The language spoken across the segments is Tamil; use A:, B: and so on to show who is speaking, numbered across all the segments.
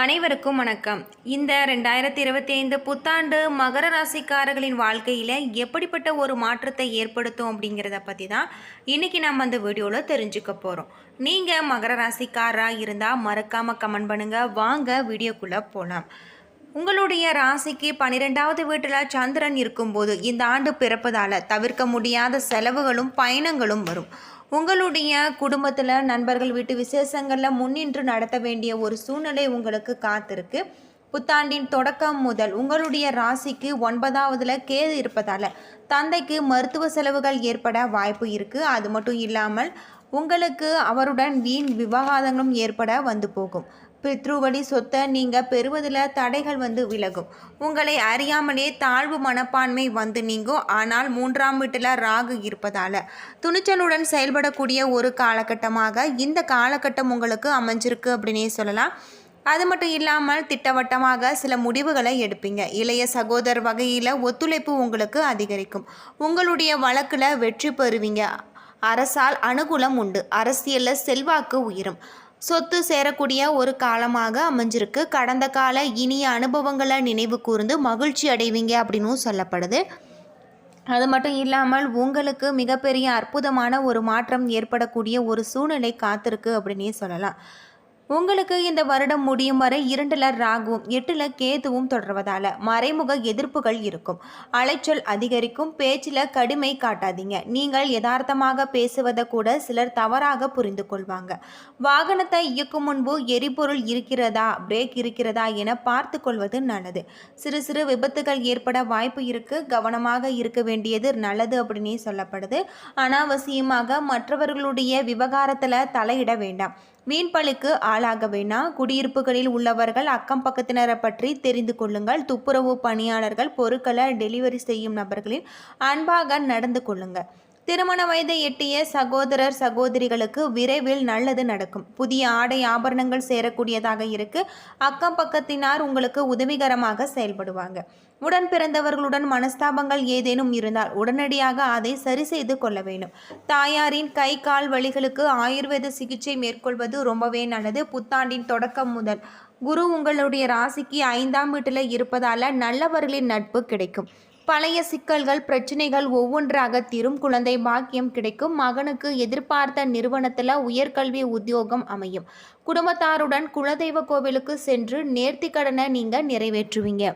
A: அனைவருக்கும் வணக்கம். இந்த ரெண்டாயிரத்தி இருபத்தி ஐந்து புத்தாண்டு மகர ராசிக்காரர்களின் வாழ்க்கையில் எப்படிப்பட்ட ஒரு மாற்றத்தை ஏற்படுத்தும் அப்படிங்கிறத பற்றி தான் இன்றைக்கி நம்ம அந்த வீடியோவில் தெரிஞ்சுக்க போகிறோம் நீங்கள் மகர ராசிக்காரராக இருந்தால் மறக்காமல் கமெண்ட் பண்ணுங்கள் வாங்க வீடியோக்குள்ளே போகலாம் உங்களுடைய ராசிக்கு பன்னிரெண்டாவது வீட்டில் சந்திரன் இருக்கும்போது இந்த ஆண்டு பிறப்பதால் தவிர்க்க முடியாத செலவுகளும் பயணங்களும் வரும். உங்களுடைய குடும்பத்தில் நண்பர்கள் வீட்டு விசேஷங்களில் முன்னின்று நடத்த வேண்டிய ஒரு சூழ்நிலை உங்களுக்கு காத்திருக்கு. புத்தாண்டின் தொடக்கம் முதல் உங்களுடைய ராசிக்கு ஒன்பதாவதுல கேது இருப்பதால் தந்தைக்கு மருத்துவ செலவுகள் ஏற்பட வாய்ப்பு இருக்குது அது மட்டும் இல்லாமல் உங்களுக்கு அவருடன் வீண் விவாதங்களும் ஏற்பட வந்து போகும். பித்ருவடி சொத்தை நீங்கள் பெறுவதில் தடைகள் வந்து விலகும். உங்களை அறியாமலே தாழ்வு மனப்பான்மை வந்து நீங்கும். ஆனால் மூன்றாம் வீட்டில் ராகு இருப்பதால். துணிச்சலுடன் செயல்படக்கூடிய ஒரு காலகட்டமாக இந்த காலகட்டம் உங்களுக்கு அமைஞ்சிருக்கு அப்படின்னே சொல்லலாம். அது மட்டும் இல்லாமல் திட்டவட்டமாக சில முடிவுகளை எடுப்பீங்க. இளைய சகோதரர் வகையில் ஒத்துழைப்பு உங்களுக்கு அதிகரிக்கும். உங்களுடைய வழக்கில் வெற்றி பெறுவீங்க. அரசால் அனுகூலம் உண்டு. அரசியலில் செல்வாக்கு உயரும். சொத்து சேரக்கூடிய ஒரு காலமாக அமைஞ்சிருக்கு. கடந்த கால இனிய அனுபவங்களை நினைவு கூர்ந்து மகிழ்ச்சி அடைவீங்க அப்படின்னும் சொல்லப்படுது. அது மட்டும் இல்லாமல் உங்களுக்கு மிகப்பெரிய அற்புதமான ஒரு மாற்றம் ஏற்படக்கூடிய ஒரு சூழ்நிலை காத்திருக்கு அப்படின்னே சொல்லலாம். உங்களுக்கு இந்த வருடம் முடியும் வரை இரண்டில் ராகுவும் எட்டில் கேதுவும் தொடர்வதால் மறைமுக எதிர்ப்புகள் இருக்கும். அலைச்சல் அதிகரிக்கும் பேச்சில் கடுமை காட்டாதீங்க. நீங்கள் யதார்த்தமாக பேசுவதை கூட சிலர் தவறாக புரிந்து கொள்வாங்க. வாகனத்தை இயக்கும் முன்பு எரிபொருள் இருக்கிறதா பிரேக் இருக்கிறதா என பார்த்து கொள்வது நல்லது. சிறு சிறு விபத்துகள் ஏற்பட வாய்ப்பு இருக்கு. கவனமாக இருக்க வேண்டியது நல்லது அப்படின்னே சொல்லப்படுது. அனாவசியமாக மற்றவர்களுடைய விவகாரத்தில் தலையிட வேண்டாம். மீன்பழுக்கு ஆளாக வேணாம் குடியிருப்புகளில் உள்ளவர்கள் அக்கம் பக்கத்தினரை பற்றி தெரிந்து கொள்ளுங்கள். துப்புரவு பணியாளர்கள் பொருட்களை டெலிவரி செய்யும் நபர்களின் அன்பாக நடந்து கொள்ளுங்கள். திருமண வயதை எட்டிய சகோதரர் சகோதரிகளுக்கு விரைவில் நல்லது நடக்கும். புதிய ஆடை ஆபரணங்கள் சேரக்கூடியதாக இருக்கு. அக்கம் பக்கத்தினார் உங்களுக்கு உதவிகரமாக செயல்படுவாங்க. உடன் பிறந்தவர்களுடன் மனஸ்தாபங்கள் ஏதேனும் இருந்தால் உடனடியாக அதை சரி செய்து கொள்ள வேண்டும். தாயாரின் கை கால் வழிகளுக்கு ஆயுர்வேத சிகிச்சை மேற்கொள்வது ரொம்பவே நல்லது. புத்தாண்டின் தொடக்கம் முதல் குரு உங்களுடைய ராசிக்கு ஐந்தாம் வீட்டில் இருப்பதால நல்லவர்களின் நட்பு கிடைக்கும். பழைய சிக்கல்கள் பிரச்சனைகள் ஒவ்வொன்றாக தீரும். குழந்தை பாக்கியம் கிடைக்கும். மகனுக்கு எதிர்பார்த்த நிறுவனத்தில் உயர்கல்வி உத்தியோகம் அமையும். குடும்பத்தாருடன் குலதெய்வ கோவிலுக்கு சென்று நேர்த்தி கடனை நீங்கள் நிறைவேற்றுவீங்க.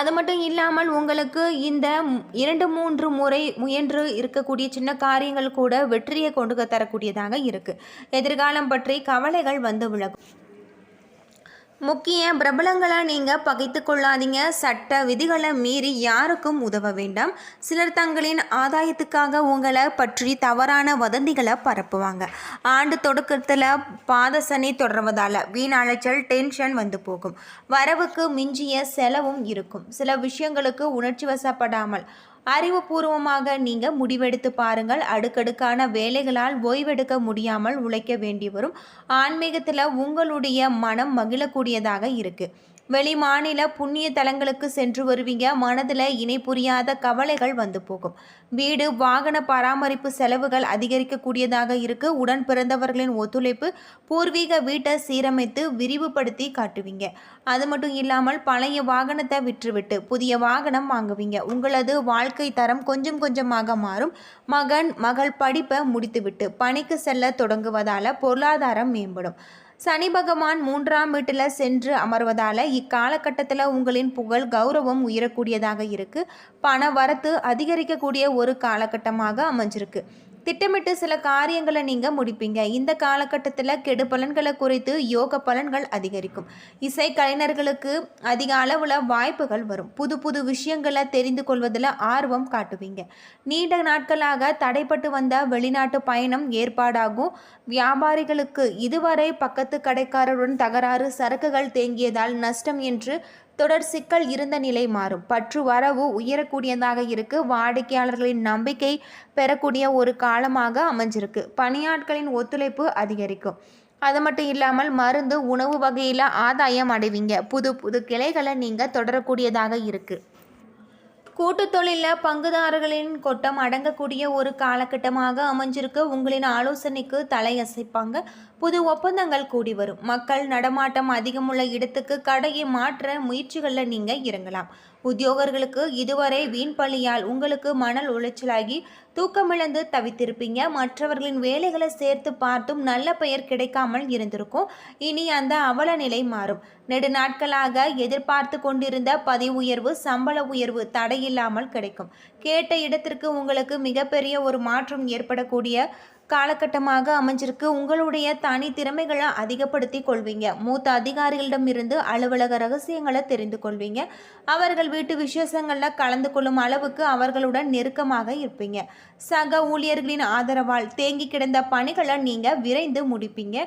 A: அது மட்டும் இல்லாமல் உங்களுக்கு இந்த இரண்டு மூன்று முறை முயன்று இருக்கக்கூடிய சின்ன காரியங்கள் கூட வெற்றியை கொண்டு தரக்கூடியதாக இருக்குது எதிர்காலம் பற்றி கவலைகள் வந்து விலகும். முக்கிய பிரபலங்களை நீங்கள் பகைத்து கொள்ளாதீங்க. சட்ட விதிகளை மீறி யாருக்கும் உதவ வேண்டாம். சிலர் தங்களின் ஆதாயத்துக்காக உங்களை பற்றி தவறான வதந்திகளை பரப்புவாங்க. ஆண்டு தொடக்கத்தில் பாத சனி தொடர்வதால் வீண் அலைச்சல் டென்ஷன் வந்து போகும். வரவுக்கு மிஞ்சிய செலவும் இருக்கும். சில விஷயங்களுக்கு உணர்ச்சி வசப்படாமல் அறிவுபூர்வமாக நீங்கள் முடிவெடுத்து பாருங்கள். அடுக்கடுக்கான வேலைகளால் ஓய்வெடுக்க முடியாமல் உழைக்க வேண்டி வரும். ஆன்மீகத்தில் உங்களுடைய மனம் மகிழக்கூடியதாக இருக்குது வெளி மாநில புண்ணிய தலங்களுக்கு சென்று வருவீங்க. மனதில் இணை புரியாத கவலைகள் வந்து போகும். வீடு வாகன பராமரிப்பு செலவுகள் அதிகரிக்கக்கூடியதாக இருக்கு. உடன் பிறந்தவர்களின் ஒத்துழைப்பு பூர்வீக வீட்டை சீரமைத்து விரிவுபடுத்தி காட்டுவீங்க. அது மட்டும் இல்லாமல் பழைய வாகனத்தை விற்றுவிட்டு புதிய வாகனம் வாங்குவீங்க. உங்களது வாழ்க்கை தரம் கொஞ்சம் கொஞ்சமாக மாறும். மகன் மகள் படிப்பை முடித்துவிட்டு பணிக்கு செல்ல தொடங்குவதால் பொருளாதாரம் மேம்படும். சனி பகவான் மூன்றாம் வீட்டில் சென்று அமர்வதால் இக்காலகட்டத்தில் உங்களின் புகழ் கௌரவம் உயரக்கூடியதாக இருக்குது பண வரத்து அதிகரிக்கக்கூடிய ஒரு காலகட்டமாக அமைஞ்சிருக்கு. திட்டமிட்டு சில காரியங்களை நீங்கள் முடிப்பீங்க. இந்த காலகட்டத்தில் கெடு பலன்களை குறித்து யோக பலன்கள் அதிகரிக்கும். இசை கலைஞர்களுக்கு அதிக அளவில் வாய்ப்புகள் வரும். புது புது விஷயங்களை தெரிந்து கொள்வதில் ஆர்வம் காட்டுவீங்க. நீண்ட நாட்களாக தடைப்பட்டு வந்த வெளிநாட்டு பயணம் ஏற்பாடாகும். வியாபாரிகளுக்கு இதுவரை பக்கத்து கடைக்காரருடன் தகராறு சரக்குகள் தேங்கியதால் நஷ்டம் என்று தொடர் சிக்கல் இருந்த நிலை மாறும். பற்று வரவு உயரக்கூடியதாக இருக்கு. வாடிக்கையாளர்களின் நம்பிக்கை பெறக்கூடிய ஒரு காலமாக அமைஞ்சிருக்கு. பணியாட்களின் ஒத்துழைப்பு அதிகரிக்கும். அது மட்டும் இல்லாமல் மருந்து உணவு வகையில் ஆதாயம் அடைவீங்க. புது புது கிளைகளை நீங்கள் தொடரக்கூடியதாக இருக்குது கூட்டு தொழிலில் பங்குதாரர்களின் கொட்டம் அடங்கக்கூடிய ஒரு காலகட்டமாக அமைஞ்சிருக்கு. உங்களின் ஆலோசனைக்கு தலையசைப்பாங்க. புது ஒப்பந்தங்கள் கூடி வரும். மக்கள் நடமாட்டம் அதிகமுள்ள இடத்துக்கு கடையை மாற்ற முயற்சிகளில் நீங்கள் இறங்கலாம். உத்தியோகர்களுக்கு இதுவரை வீண் பள்ளியால் உங்களுக்கு மணல் உளைச்சலாகி தூக்கமிழந்து தவித்திருப்பீங்க. மற்றவர்களின் வேலைகளை சேர்த்து பார்த்தும் நல்ல பெயர் கிடைக்காமல் இருந்திருக்கும். இனி அந்த அவல நிலை மாறும். நெடுநாட்களாக எதிர்பார்த்து கொண்டிருந்த பதவி உயர்வு சம்பள உயர்வு தடையில்லாமல் கிடைக்கும். கேட்ட இடத்திற்கு உங்களுக்கு மிகப்பெரிய ஒரு மாற்றம் ஏற்படக்கூடிய காலகட்டமாக அமைஞ்சிருக்கு. உங்களுடைய தனி திறமைகளை அதிகப்படுத்தி கொள்வீங்க. மூத்த அதிகாரிகளிடமிருந்து அலுவலக ரகசியங்களை தெரிந்து கொள்வீங்க. அவர்கள் வீட்டு விசேஷங்களில் கலந்து கொள்ளும் அளவுக்கு அவர்களுடன் நெருக்கமாக இருப்பீங்க. சக ஊழியர்களின் ஆதரவால் தேங்கி கிடந்த பணிகளை நீங்கள் விரைந்து முடிப்பீங்க.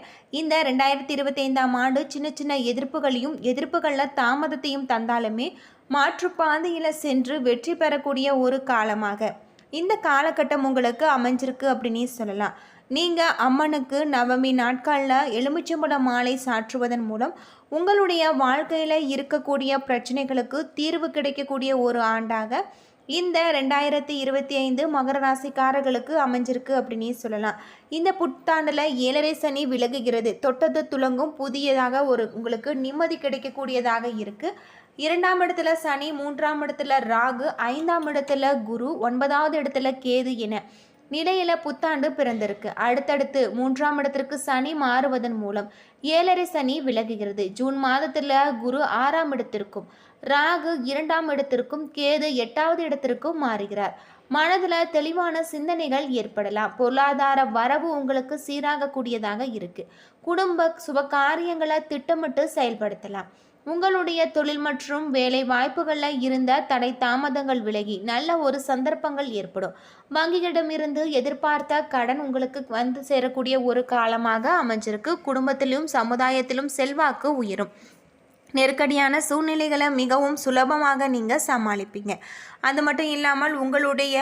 A: இந்த ரெண்டாயிரத்தி இருபத்தி ஐந்தாம் ஆண்டு சின்ன சின்ன எதிர்ப்புகளையும் எதிர்ப்புகளில் தாமதத்தையும் தந்தாலுமே மாற்றுப்பாதையில் சென்று வெற்றி பெறக்கூடிய ஒரு காலமாக இந்த காலகட்டம் உங்களுக்கு அமைஞ்சிருக்கு அப்படின்னு சொல்லலாம். நீங்கள் அம்மனுக்கு நவமி நாட்களில் எலுமிச்சம்பழம் மாலை சாற்றுவதன் மூலம் உங்களுடைய வாழ்க்கையில் இருக்கக்கூடிய பிரச்சனைகளுக்கு தீர்வு கிடைக்கக்கூடிய ஒரு ஆண்டாக இந்த ரெண்டாயிரத்தி இருபத்தி ஐந்து மகர ராசிக்காரர்களுக்கு அமைஞ்சிருக்கு அப்படின்னே சொல்லலாம். இந்த புத்தாண்டில் ஏழரை சனி விலகுகிறது. தொட்டது துலங்கும் புதியதாக ஒரு உங்களுக்கு நிம்மதி கிடைக்கக்கூடியதாக இருக்குது இரண்டாம் இடத்துல சனி மூன்றாம் இடத்துல ராகு ஐந்தாம் இடத்துல குரு ஒன்பதாவது இடத்துல கேது என நிலையில புத்தாண்டு பிறந்திருக்கு. அடுத்தடுத்து மூன்றாம் இடத்திற்கு சனி மாறுவதன் மூலம் ஏழரை சனி விலகுகிறது. ஜூன் மாதத்துல குரு ஆறாம் இடத்திற்கும் ராகு இரண்டாம் இடத்திற்கும் கேது எட்டாவது இடத்திற்கும் மாறுகிறார். மனதில் தெளிவான சிந்தனைகள் ஏற்படலாம். பொருளாதார வரவு உங்களுக்கு சீராகக்கூடியதாக இருக்குது குடும்ப சுப காரியங்களை திட்டமிட்டு செயல்படுத்தலாம். உங்களுடைய தொழில் மற்றும் வேலை வாய்ப்புகளில் இருந்த தடை தாமதங்கள் விலகி நல்ல ஒரு சந்தர்ப்பங்கள் ஏற்படும். வங்கிகளிடமிருந்து எதிர்பார்த்த கடன் உங்களுக்கு வந்து சேரக்கூடிய ஒரு காலமாக அமைஞ்சிருக்கு. குடும்பத்திலும் சமுதாயத்திலும் செல்வாக்கு உயரும். நெருக்கடியான சூழ்நிலைகளை மிகவும் சுலபமாக நீங்கள் சமாளிப்பீங்க. அது மட்டும் இல்லாமல் உங்களுடைய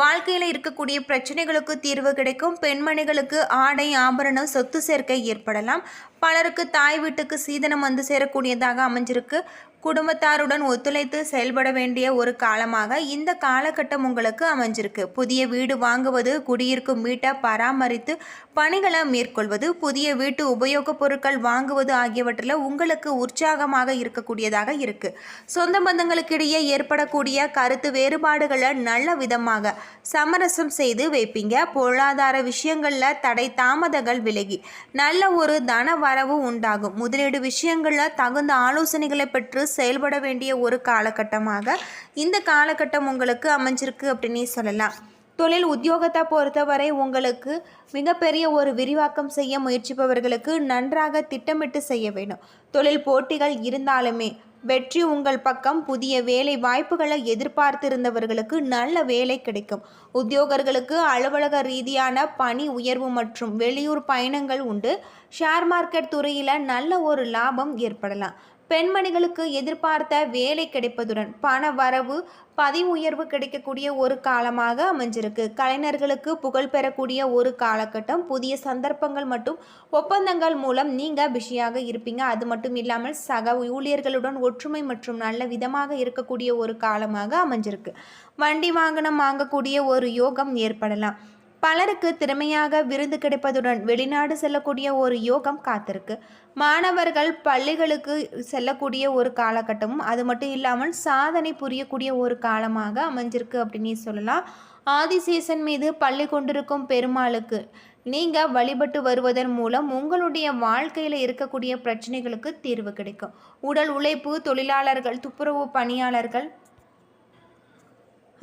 A: வாழ்க்கையில் இருக்கக்கூடிய பிரச்சனைகளுக்கு தீர்வு கிடைக்கும். பெண்மணிகளுக்கு ஆடை ஆபரணம் சொத்து சேர்க்கை ஏற்படலாம். பலருக்கு தாய் வீட்டுக்கு சீதனம் வந்து சேரக்கூடியதாக அமைஞ்சிருக்கு. குடும்பத்தாருடன் ஒத்துழைத்து செயல்பட வேண்டிய ஒரு காலமாக இந்த காலகட்டம் உங்களுக்கு அமைஞ்சிருக்கு. புதிய வீடு வாங்குவது குடியிருக்கும் வீட்டை பராமரித்து பணிகளை மேற்கொள்வது புதிய வீட்டு உபயோகப் பொருட்கள் வாங்குவது ஆகியவற்றில் உங்களுக்கு உற்சாகமாக இருக்கக்கூடியதாக இருக்கு. சொந்த பந்தங்களுக்கிடையே ஏற்படக்கூடிய கருத்து வேறுபாடுகளை நல்ல விதமாக சமரசம் செய்து வைப்பீங்க. பொருளாதார விஷயங்களில் தடை தாமதங்கள் விலகி நல்ல ஒரு தன வரவு உண்டாகும். முதலீடு விஷயங்களில் தகுந்த ஆலோசனைகளை பெற்று செயல்பட வேண்டிய ஒரு காலகட்டமாக இந்த காலகட்டம் உங்களுக்கு அமைஞ்சிருக்கு அப்படின்னு சொல்லலாம். தொழில் உத்தியோகத்தை பொறுத்தவரை உங்களுக்கு மிகப்பெரிய ஒரு விரிவாக்கம் செய்ய முயற்சிப்பவர்களுக்கு நன்றாக திட்டமிட்டு செய்ய வேண்டும். தொழில் போட்டிகள் இருந்தாலுமே வெற்றி உங்கள் பக்கம் புதிய வேலை வாய்ப்புகளை எதிர்பார்த்திருந்தவர்களுக்கு நல்ல வேலை கிடைக்கும். உத்தியோகர்களுக்கு அலுவலக ரீதியான பணி உயர்வு மற்றும் வெளியூர் பயணங்கள் உண்டு. ஷேர் மார்க்கெட் துறையில் நல்ல ஒரு லாபம் ஏற்படலாம். பெண்மணிகளுக்கு எதிர்பார்த்த வேலை கிடைப்பதுடன் பண வரவு பதவி உயர்வு கிடைக்கக்கூடிய ஒரு காலமாக அமைஞ்சிருக்கு. கலைஞர்களுக்கு புகழ் பெறக்கூடிய ஒரு காலகட்டம். புதிய சந்தர்ப்பங்கள் மற்றும் ஒப்பந்தங்கள் மூலம் நீங்கள் பிஸியாக இருப்பீங்க. அது மட்டும் இல்லாமல் சக ஊழியர்களுடன் ஒற்றுமை மற்றும் நல்ல விதமாக இருக்கக்கூடிய ஒரு காலமாக அமைஞ்சிருக்கு. வண்டி வாகனம் வாங்கக்கூடிய ஒரு யோகம் ஏற்படலாம். பலருக்கு திறமையாக விருந்து கிடைப்பதுடன் வெளிநாடு செல்லக்கூடிய ஒரு யோகம் காத்திருக்கு. மாணவர்கள் பள்ளிகளுக்கு செல்லக்கூடிய ஒரு காலகட்டமும் அது மட்டும் இல்லாமல் சாதனை புரியக்கூடிய ஒரு காலமாக அமைஞ்சிருக்கு அப்படின்னு சொல்லலாம். ஆதிசேஷன் மீது பள்ளி கொண்டிருக்கும் பெருமாளுக்கு நீங்கள் வழிபட்டு வருவதன் மூலம் உங்களுடைய வாழ்க்கையில் இருக்கக்கூடிய பிரச்சனைகளுக்கு தீர்வு கிடைக்கும். உடல் உழைப்பு தொழிலாளர்கள் துப்புரவு பணியாளர்கள்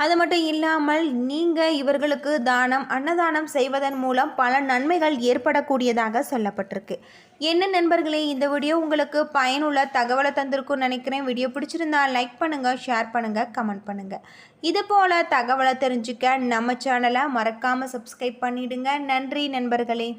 A: அது மட்டும் இல்லாமல் நீங்கள் இவர்களுக்கு தானம் அன்னதானம் செய்வதன் மூலம் பல நன்மைகள் ஏற்படக்கூடியதாக சொல்லப்பட்டிருக்கு. என்ன நண்பர்களே இந்த வீடியோ உங்களுக்கு பயனுள்ள தகவலை தந்திருக்கும்னு நினைக்கிறேன். வீடியோ பிடிச்சிருந்தா லைக் பண்ணுங்கள் ஷேர் பண்ணுங்கள் கமெண்ட் பண்ணுங்கள் இது போல் தகவலை தெரிஞ்சுக்க நம்ம சேனலை மறக்காமல் சப்ஸ்கிரைப் பண்ணிவிடுங்க நன்றி நண்பர்களே.